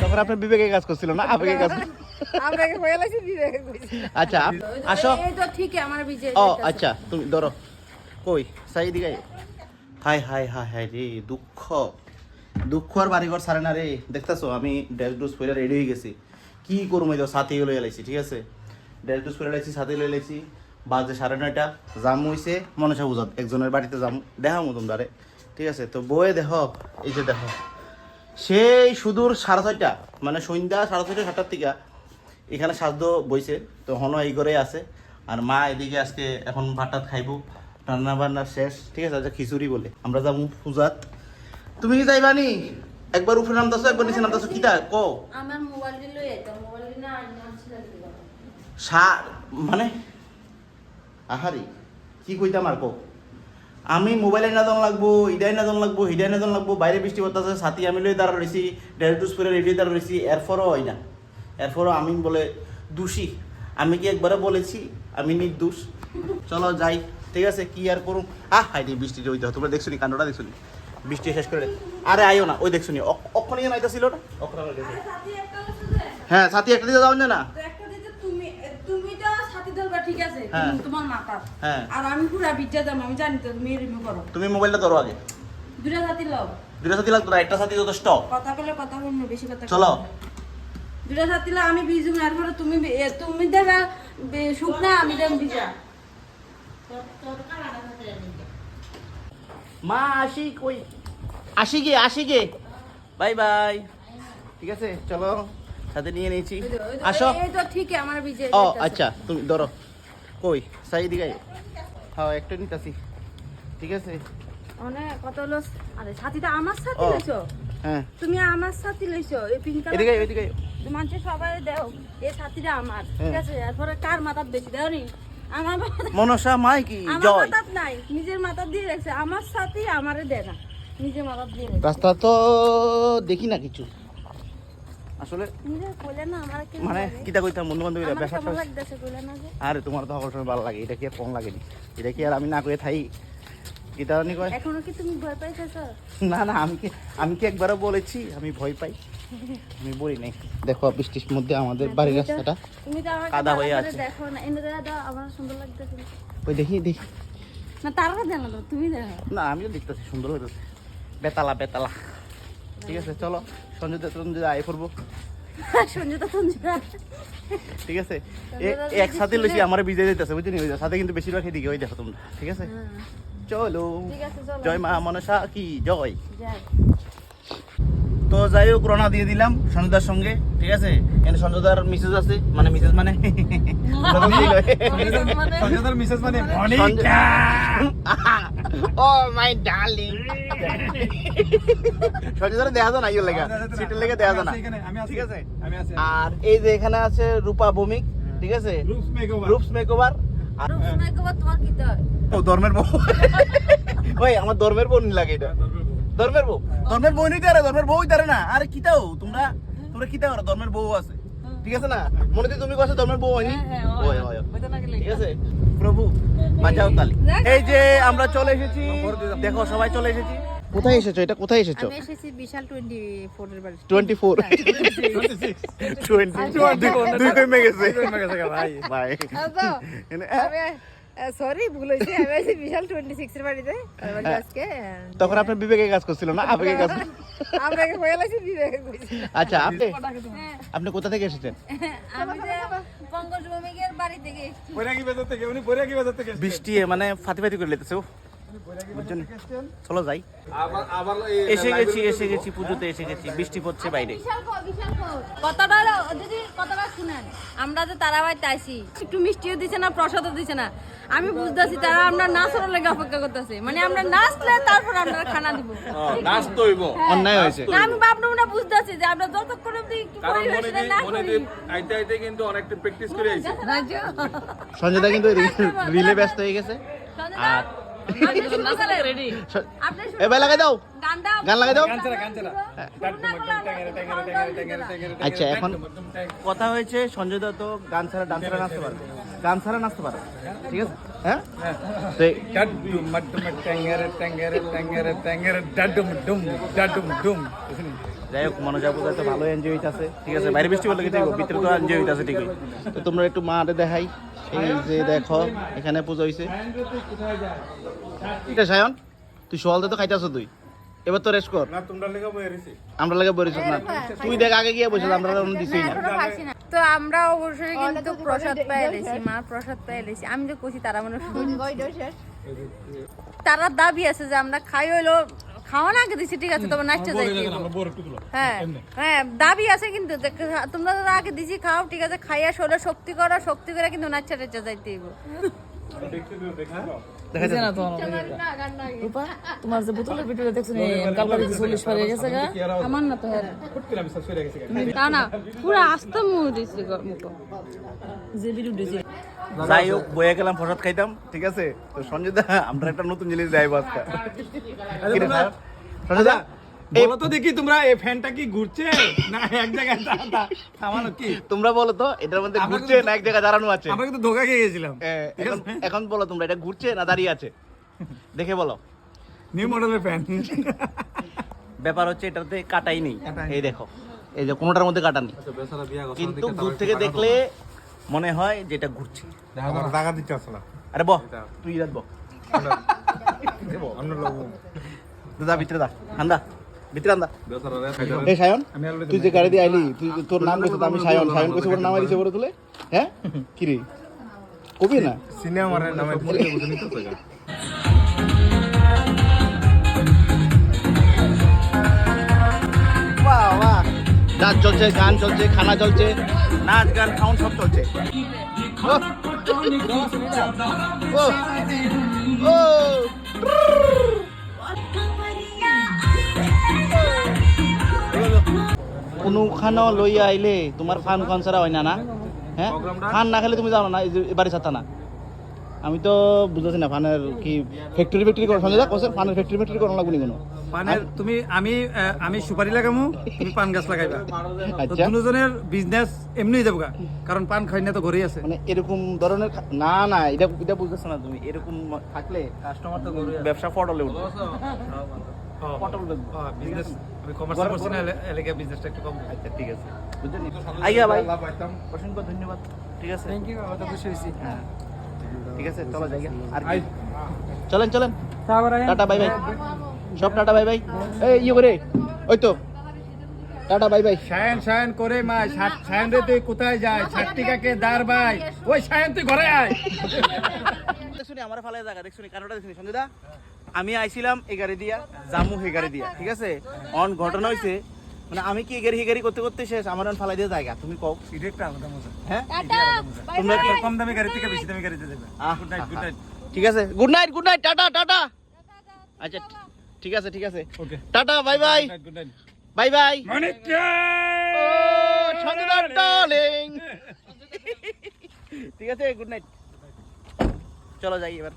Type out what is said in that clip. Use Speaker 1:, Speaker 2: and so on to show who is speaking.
Speaker 1: তখন আপনার বিবেকে কাজ করছিল না? আবেগে কাজ আচ্ছা আসো। ও আচ্ছা তুমি ধরো। কই? সাই দিকে হাই হাই হাই হাই রে দুঃখ। দুঃখ আর বাড়িঘর সারে না রে। দেখতেছো আমি ড্রেস ডুস পরে রেডি হয়ে গেছি। কি করব সাথে লই এলাইছি ঠিক আছে? ড্রেস ডুস পরে এলাইছি সাথে লই এলাইছি বাজে সাড়ে নয়টা জাম হইছে মনসা বুঝাত একজনের বাড়িতে যাম দেখা মতন দারে ঠিক আছে তো বয়ে দেখ এই যে দেখো সেই সুদূর সাড়ে ছয়টা মানে সন্ধ্যা সাড়ে ছয়টা সাতটার থেকে এখানে সাধ্য বইছে তো হন এই করে আছে আর মা এদিকে আজকে এখন ভাতটাত খাইব রান্না বান্না শেষ ঠিক আছে আচ্ছা খিচুড়ি বলে আমরা যাব পূজাত। তুমি কি যাইবা নি? একবার উপরে নামতাছো একবার নিচে নামতাছো কিতা ক
Speaker 2: আমার মোবাইল দিল এটা মোবাইল দিন না
Speaker 1: মানে আহারি কি কইতাম আর কো আমি মোবাইলে না দাম লাগবো ইডাই না দাম লাগবো হিডাই নাজন লাগবো বাইরে বৃষ্টি পড়তেছে সাথী আমি লই দাঁড়া রয়েছি ডেলিটুস করে রেডি দাঁড়া রয়েছি এরপরও হয় না এরপরও আমি বলে দোষী। আমি কি একবারে বলেছি? আমি নির্দোষ চলো যাই ঠিক আছে কি আর করুন আহ হাই রে বৃষ্টি হইতে হয় তোমরা দেখছ নি কাণ্ডটা দেখছ নি? বৃষ্টি শেষ করে আরে আইও না ওই দেখছ নি অক্ষণই নাইতেছিল না অক্ষণ হ্যাঁ সাথী একটা দিতে যাও না
Speaker 2: তো একটা দিতে তুমি তুমি তো সাথী ধরবা ঠিক আছে
Speaker 1: হ্যাঁ।
Speaker 2: তুমি তোমার মাথা।
Speaker 1: হ্যাঁ।
Speaker 2: আর আমি পুরা বিদ্যা দাম আমি জানি তো তুমি রিমুভ করো।
Speaker 1: তুমি মোবাইলটা ধরো আগে।
Speaker 2: দুটা সাথী লও।
Speaker 1: দুটা সাথী লাগতো না একটা সাথী যথেষ্ট।
Speaker 2: কথা বলে কথা বলব বেশি কথা
Speaker 1: চলো।
Speaker 2: দুটা সাথী লও আমি বিজু না এরপরে তুমি তুমি দেবা শুকনা আমি দেব ভিজা
Speaker 1: মা আসি কই? আসি গে আসি গে। By bye. ঠিক আছে চলো। সাথে নিয়ে নিয়েছি। আসো।
Speaker 2: এই তো ঠিক আমার বিজয়
Speaker 1: ও আচ্ছা তুমি ধরো। কই? সাই দিকে হ্যাঁ একটা নিতাছি। ঠিক আছে?
Speaker 2: অনেক কত হলো? আরে সাথীটা আমার সাথে লইছো
Speaker 1: হ্যাঁ।
Speaker 2: তুমি আমার সাথে লইছো এই পিঙ্ক
Speaker 1: এদিকে আয়, এদিকে।
Speaker 2: মানুষের সবাই দেও এই সাথীটা আমার। ঠিক
Speaker 1: হ্যাঁ।
Speaker 2: আছে? এরপরে কার মাথার বেশি দেও নি? আমার
Speaker 1: মনসা মাই কি?
Speaker 2: আমার
Speaker 1: জয়।
Speaker 2: মাথার নাই। নিজের মাথা দিয়ে রাখছে। আমার সাথে আমারে দেয় না। নিজের মাথা দিয়ে রাখছে।
Speaker 1: রাস্তা তো দেখি না কিছু। আসলে
Speaker 2: না
Speaker 1: মানে কিতা কইতাম বন্ধু বান্ধবীরা ব্যাপারটা
Speaker 2: না
Speaker 1: আরে তোমার তো সকল সময় ভালো লাগে এটা কি আর কম লাগেনি? এটা কি আর আমি না করে থাই? কিতা জানি কয়
Speaker 2: এখনও কি তুমি ভয় পাইতেছো?
Speaker 1: না না আমি কি আমি কি একবারও বলেছি আমি ভয় পাই? আমি বলি নাই। দেখো বৃষ্টির মধ্যে আমাদের বাড়ির রাস্তাটা
Speaker 2: তুমি
Speaker 1: কাদা হয়ে আছে।
Speaker 2: দেখো না এনে দাও আমার সুন্দর লাগতেছে।
Speaker 1: ওই দেখি দেখি।
Speaker 2: না তারা তো তুমি দেখো।
Speaker 1: না আমিও দেখতেছি সুন্দর লাগতেছে। বেতালা বেতালা। ঠিক আছে চলো সঞ্জয় দত্ত সঞ্জয় আয় করব
Speaker 2: সঞ্জিতা সঞ্জিতা
Speaker 1: ঠিক আছে একসাথে লইছি আমার বিজয় দিতেছে বুঝলি ওই সাথে কিন্তু বেশিরভাগ এদিকে ওই দেখো তোমরা ঠিক আছে? চলো।
Speaker 2: ঠিক আছে চলো।
Speaker 1: জয় মা মনসা কি জয়। তো যাই হোক রওনা দিয়ে দিলাম সঞ্জয়দার সঙ্গে ঠিক আছে? এখানে সঞ্জয়দার মিসেস আছে মানে মিসেস মানে?
Speaker 3: সঞ্জয়দার মিসেস মানে?
Speaker 1: ও মাই ডার্লিং সঞ্জয়দার দেখা যায় না ইয়ে লেগা। সিটের লেগে দেখা যায় না।
Speaker 3: আমি আছি।
Speaker 1: ঠিক আছে?
Speaker 3: আমি আছি।
Speaker 1: আর এই যে এখানে আছে রূপা ভৌমিক ঠিক আছে?
Speaker 3: রূপস মেকওভার
Speaker 1: রূপস মেকওভার
Speaker 2: তোমার কি
Speaker 1: ও ধর্মের বউ। ওই আমার ধর্মের বোন লাগে এটা। ধর্মের বউ। ধর্মের বউ? নিতে আরে ধর্মের বউ তারে না। আরে কিতাও তোমরা তোমরা কিতা করো ধর্মের বউ আছে। ঠিক আছে না? মনে দিয়ে তুমি কথা ধর্মের বউ হয়নি? ওই ওই ঠিক আছে? প্রভু বাঁচাও তালি। এই যে আমরা চলে এসেছি দেখো সবাই চলে এসেছি। কোথায় এসেছ? এটা কোথায় এসেছ?
Speaker 2: আমি এসেছি বিশাল বাড়ি
Speaker 1: দুই কমে গেছে।
Speaker 3: ভাই।
Speaker 1: ভাই।
Speaker 2: সরি ভুল হয়েছে। আমি আছি বিশাল এর বাড়িতে। আজকে
Speaker 1: তখন আপনার বিবেকে কাজ করছিল না? আবেগে কাজ করছিল।
Speaker 2: আপনাকে হয়ে বিবেকে
Speaker 1: আচ্ছা আপনি আপনি কোথা থেকে এসেছেন?
Speaker 2: আমি যে পঙ্কজ ভৌমিকের বাড়ি থেকে।
Speaker 3: বৈরাগী বাজার থেকে উনি বৈরাগী বাজার থেকে
Speaker 1: বৃষ্টি মানে ফাতি ফাতি করে লেতেছে ও বুঝছেন? চলো যাই।
Speaker 3: আবার আবার
Speaker 1: এসে গেছি এসে গেছি পুজোতে এসে গেছি বৃষ্টি পড়ছে বাইরে।
Speaker 2: শুনেন আমরা যে তারাবাড়িতে আইছি একটু মিষ্টিও দিছে না প্রসাদও দিছে না। আমি বুঝতেছি তারা আমরা নাচানোর লেগে অপেক্ষা করতেছে। মানে আমরা নাচলে তারপর আমরা খানা দিব।
Speaker 3: নাচ তৈব
Speaker 1: অন্যায় হয়েছে।
Speaker 2: না আমি ভাবনা না বুঝতেছি যে আমরা যতক্ষণ অব্দি একটু
Speaker 3: মনে
Speaker 2: না করি।
Speaker 3: আইতে আইতে কিন্তু অনেকটা প্র্যাকটিস করে আইছে।
Speaker 1: সঞ্জয়দা কিন্তু রিলে ব্যস্ত হয়ে গেছে। আর
Speaker 2: আপনি শুরু করেন।
Speaker 1: স-
Speaker 2: আপনি শুরু
Speaker 1: এ ভাই লাগাই দাও। গান লাগাই দাও। আচ্ছা এখন কথা হয়েছে সঞ্জয় দত্ত গান ছাড়া ডান্স ছাড়া নাচতে পারবে গান ছাড়া নাচতে পারো। ঠিক আছে? হ্যাঁ? তো এই-
Speaker 3: ডাড্ডুম মাড্ডুম
Speaker 1: যাই হোক মনে যাব তো ভালো এনজয় হইতাছে। ঠিক আছে বাইরে বৃষ্টি ঠিক ভিতরে তো এনজয় হইতাছে ঠিকই। তো তোমরা একটু মাঠে দেখাই। এই যে দেখো এখানে পুজো হইছে। এটা সায়ন তুই সকালতে তো খাইতাছ তুই। এবার তো রেস্ট কর।
Speaker 3: না তোমরা লেগে বয়ে
Speaker 1: আমরা লাগে বরিস না। তুই দেখ আগে গিয়ে বসে আমরা অন্য দিছই না।
Speaker 2: তো আমরা অবশ্যই কিন্তু প্রসাদ লেছি মার প্রসাদ লেছি। আমি তো কইছি তারা মনে তারা দাবি আছে যে আমরা খাই হইল খাওয়া না আগে দিছি ঠিক আছে তবে নাচতে যাই হ্যাঁ হ্যাঁ দাবি আছে কিন্তু তোমরা তো আগে দিছি খাও ঠিক আছে খাইয়া শোলে শক্তি করো শক্তি করে কিন্তু নাচতে টাচতে যাইতে হইব।
Speaker 4: না তো রূপা তোমার যে বোতলের ভিতরে দেখছ নি চল্লিশ পারে গেছে গা।
Speaker 2: আমার না তো হ্যাঁ। না পুরো আস্তে মুখ দিছি
Speaker 4: যে ভিডিও দিয়েছি
Speaker 1: যাই হোক বয়ে গেলাম প্রসাদ খাইতাম ঠিক আছে? তো সঞ্জয় দা আমরা একটা নতুন জিনিস দেয় আজকে? সঞ্জয় দা
Speaker 3: বলো তো। দেখি তোমরা এই ফ্যানটা কি ঘুরছে? না এক জায়গায় থামানো কি?
Speaker 1: তোমরা বলো তো এটার মধ্যে ঘুরছে না এক জায়গায় দাঁড়ানো আছে?
Speaker 3: আমরা কিন্তু ধোকা খেয়ে গেছিলাম।
Speaker 1: এখন এখন বলো তোমরা এটা ঘুরছে না দাঁড়িয়ে আছে? দেখে বলো।
Speaker 3: নিউ মডেলের ফ্যান
Speaker 1: ব্যাপার হচ্ছে এটাতে কাটাই নেই। এই দেখো এই যে কোনোটার মধ্যে কাটা নেই। কিন্তু দূর থেকে দেখলে মনে হয় যে এটা ঘুরছে।
Speaker 3: দিতে
Speaker 1: আরে বহ তুই রাত বহ। দাদা ভিতরে দা হান্দা ভিতরে আন্দা এই সায়ন তুই যে গাড়ি দিয়ে আইলি তুই তোর নাম আমি সায়ন। সায়ন কইছ ওর নাম আইছে বলে তুলে। হ্যাঁ? কি রে? কবি না?
Speaker 3: সিনেমার নামে
Speaker 1: বাহ বাহ। নাচ চলছে গান চলছে খানা চলছে। নাচ গান খাউন সব চলছে। ও ও ও। কোনো খানো আইলে তোমার ফান খান ছাড়া হয় না না? হ্যাঁ ফান না খেলে তুমি জানো না এই যে এবারে ছাতা না? আমি তো বুঝতেছি না ফানের কি ফ্যাক্টরি ফ্যাক্টরি করো সঞ্জয় দা কোসেন ফানের ফ্যাক্টরি ফ্যাক্টরি করো লাগবে কোনো?
Speaker 5: পানের তুমি আমি আমি সুপারি লাগামু তুমি পান গাছ লাগাইবা। তো
Speaker 1: আচ্ছা।
Speaker 5: দুজনের বিজনেস এমনি যাব। কারণ পান খাই না তো ঘরেই আছে।
Speaker 1: মানে এরকম ধরনের না না এটা এটা বুঝতেছো না তুমি এরকম থাকলে কাস্টমার তো ব্যবসা পটলে উঠবে। পটল
Speaker 5: বিজনেস আমি কমার্স করছি না এলাকা বিজনেসটা একটু কম।
Speaker 1: আচ্ছা ঠিক আছে। বুঝলেন আইয়া ভাই। অসংখ্য ধন্যবাদ। ঠিক আছে।
Speaker 5: থ্যাংক ইউ আমি তো খুশি হয়েছি।
Speaker 1: হ্যাঁ। ঠিক আছে চলো যাই আর চলেন চলেন। Tata bye bye. সব টাটা বাই বাই। এই ইয়ে করে ওই তো। Tata bye bye.
Speaker 5: Sayan Sayan করে মা সায়ন রে তুই কোথায় যায় ছাত্রিকাকে দার ভাই ওই সায়ন তুই ঘরে আয়।
Speaker 1: দেখছুনি আমার ফালে জায়গা দেখছুনি কারণটা দেখছুনি সঞ্জয় দা আমি আইছিলাম এই গাড়ি দিয়া জামু হে গাড়ি দিয়া ঠিক আছে? অন ঘটনা হইছে মানে আমি কি এই গাড়ি হে গাড়ি করতে করতে শেষ? আমার অন ফালাই দিয়ে জায়গা তুমি কও।
Speaker 5: এটা একটা আলাদা মজা।
Speaker 1: হ্যাঁ?
Speaker 2: টাটা বাই
Speaker 1: তোমরা কি
Speaker 5: কম দামি গাড়ি থেকে বেশি দামি গাড়িতে যাবে।
Speaker 1: আহ,
Speaker 5: গুড নাইট গুড নাইট
Speaker 1: ঠিক আছে। Good night good night tata tata. আচ্ছা ঠিক আছে ঠিক আছে।
Speaker 5: Okay
Speaker 1: tata bye bye
Speaker 5: good night
Speaker 1: bye bye ঠিক আছে গুড নাইট চলো যাই এবার।